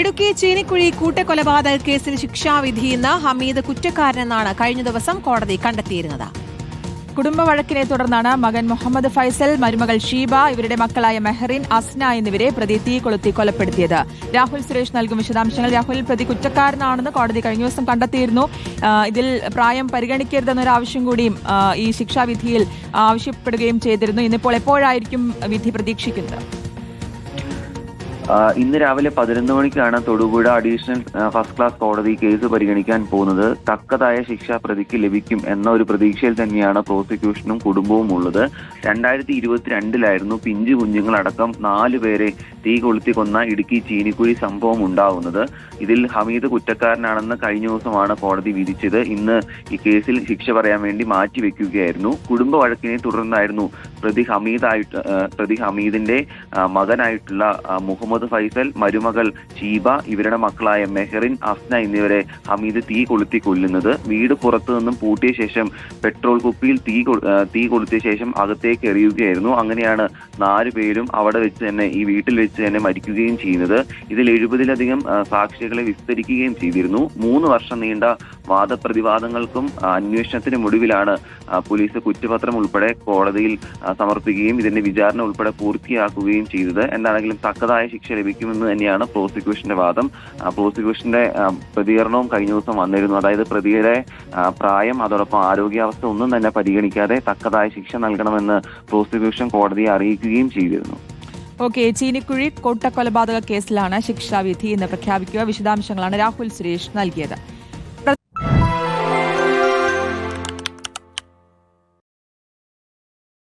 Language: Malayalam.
ഇടുക്കി ചീനിക്കുഴി കൂട്ടക്കൊലപാതക കേസിൽ ശിക്ഷാവിധി ഇന്ന് ഹമീദ് കുറ്റക്കാരനെന്നാണ് കഴിഞ്ഞ ദിവസം കോടതി കണ്ടെത്തിയിരുന്നത്. കുടുംബ വഴക്കിനെ തുടർന്നാണ് മകൻ മുഹമ്മദ് ഫൈസൽ മരുമകൾ ഷീബ ഇവരുടെ മക്കളായ മെഹറിൻ അസ്ന എന്നിവരെ പ്രതി തീ കൊളുത്തി കൊലപ്പെടുത്തിയത്. രാഹുൽ സുരേഷ് നൽകും വിശദാംശങ്ങൾ. രാഹുൽ പ്രതി കുറ്റക്കാരനാണെന്ന് കോടതി കഴിഞ്ഞ ദിവസം കണ്ടെത്തിയിരുന്നു. ഇതിൽ പ്രായം പരിഗണിക്കരുതെന്നൊരു ആവശ്യം കൂടിയും ഈ ശിക്ഷാവിധിയിൽ ആവശ്യപ്പെടുകയും ചെയ്തിരുന്നു. ഇന്നിപ്പോൾ എപ്പോഴായിരിക്കും വിധി പ്രതീക്ഷിക്കുന്നത്? ഇന്ന് രാവിലെ പതിനൊന്ന് മണിക്കാണ് തൊടുപുഴ അഡീഷണൽ ഫസ്റ്റ് ക്ലാസ് കോടതി കേസ് പരിഗണിക്കാൻ പോകുന്നത്. തക്കതായ ശിക്ഷ പ്രതിക്ക് ലഭിക്കും എന്ന ഒരു പ്രതീക്ഷയിൽ തന്നെയാണ് പ്രോസിക്യൂഷനും കുടുംബവും ഉള്ളത്. രണ്ടായിരത്തി ഇരുപത്തിരണ്ടിലായിരുന്നു പിഞ്ചു കുഞ്ഞുങ്ങളടക്കം നാല് പേരെ തീ കൊളുത്തി കൊന്ന ഇടുക്കി ചീനിക്കുഴി സംഭവം ഉണ്ടാവുന്നത്. ഇതിൽ ഹമീദ് കുറ്റക്കാരനാണെന്ന് കഴിഞ്ഞ ദിവസമാണ് കോടതി വിധിച്ചത്. ഇന്ന് ഈ കേസിൽ ശിക്ഷ പറയാൻ വേണ്ടി മാറ്റിവെക്കുകയായിരുന്നു കുടുംബ വഴക്കിനെ തുടർന്നായിരുന്നു പ്രതി ഹമീദായിട്ട് പ്രതി ഹമീദിന്റെ മകനായിട്ടുള്ള ആ, മുഹമ്മദ് ഫൈസൽ മരുമകൾ ഷീബ ഇവരുടെ മക്കളായ മെഹറിൻ അഫ്ന എന്നിവരെ ഹമീദ് തീ കൊളുത്തി കൊല്ലുന്നത്. വീട് പുറത്തു നിന്നും പൂട്ടിയ ശേഷം പെട്രോൾ കുപ്പിയിൽ തീ തീ കൊളുത്തിയ ശേഷം അകത്തേക്ക് എറിയുകയായിരുന്നു. അങ്ങനെയാണ് നാല് പേരും അവിടെ വെച്ച് തന്നെ ഈ വീട്ടിൽ വെച്ച് തന്നെ മരിക്കുകയും ചെയ്യുന്നത്. ഇതിൽ എഴുപതിലധികം സാക്ഷികളെ വിസ്തരിക്കുകയും ചെയ്തിരുന്നു. മൂന്ന് വർഷം നീണ്ട വാദപ്രതിവാദങ്ങൾക്കും അന്വേഷണത്തിനും ഒടുവിലാണ് പോലീസ് കുറ്റപത്രം ഉൾപ്പെടെ കോടതിയിൽ സമർപ്പിക്കുകയും ഇതിന്റെ വിചാരണ ഉൾപ്പെടെ പൂർത്തിയാക്കുകയും ചെയ്തത്. എന്താണെങ്കിലും തക്കതായ ശിക്ഷ ലഭിക്കുമെന്ന് തന്നെയാണ് പ്രോസിക്യൂഷന്റെ വാദം. പ്രോസിക്യൂഷന്റെ പ്രതികരണവും കഴിഞ്ഞ ദിവസം വന്നിരുന്നു. അതായത് പ്രതിയുടെ പ്രായം അതോടൊപ്പം ആരോഗ്യാവസ്ഥ ഒന്നും തന്നെ പരിഗണിക്കാതെ തക്കതായ ശിക്ഷ നൽകണമെന്ന് പ്രോസിക്യൂഷൻ കോടതിയെ അറിയിക്കുകയും ചെയ്തിരുന്നു. ഓക്കെ ചീനിക്കുഴി കൂട്ടക്കൊലപാതക കേസിലാണ് ശിക്ഷാവിധി ഇന്ന് പ്രഖ്യാപിക്കുക വിശദാംശങ്ങളാണ് രാഹുൽ സുരേഷ് നൽകിയത്.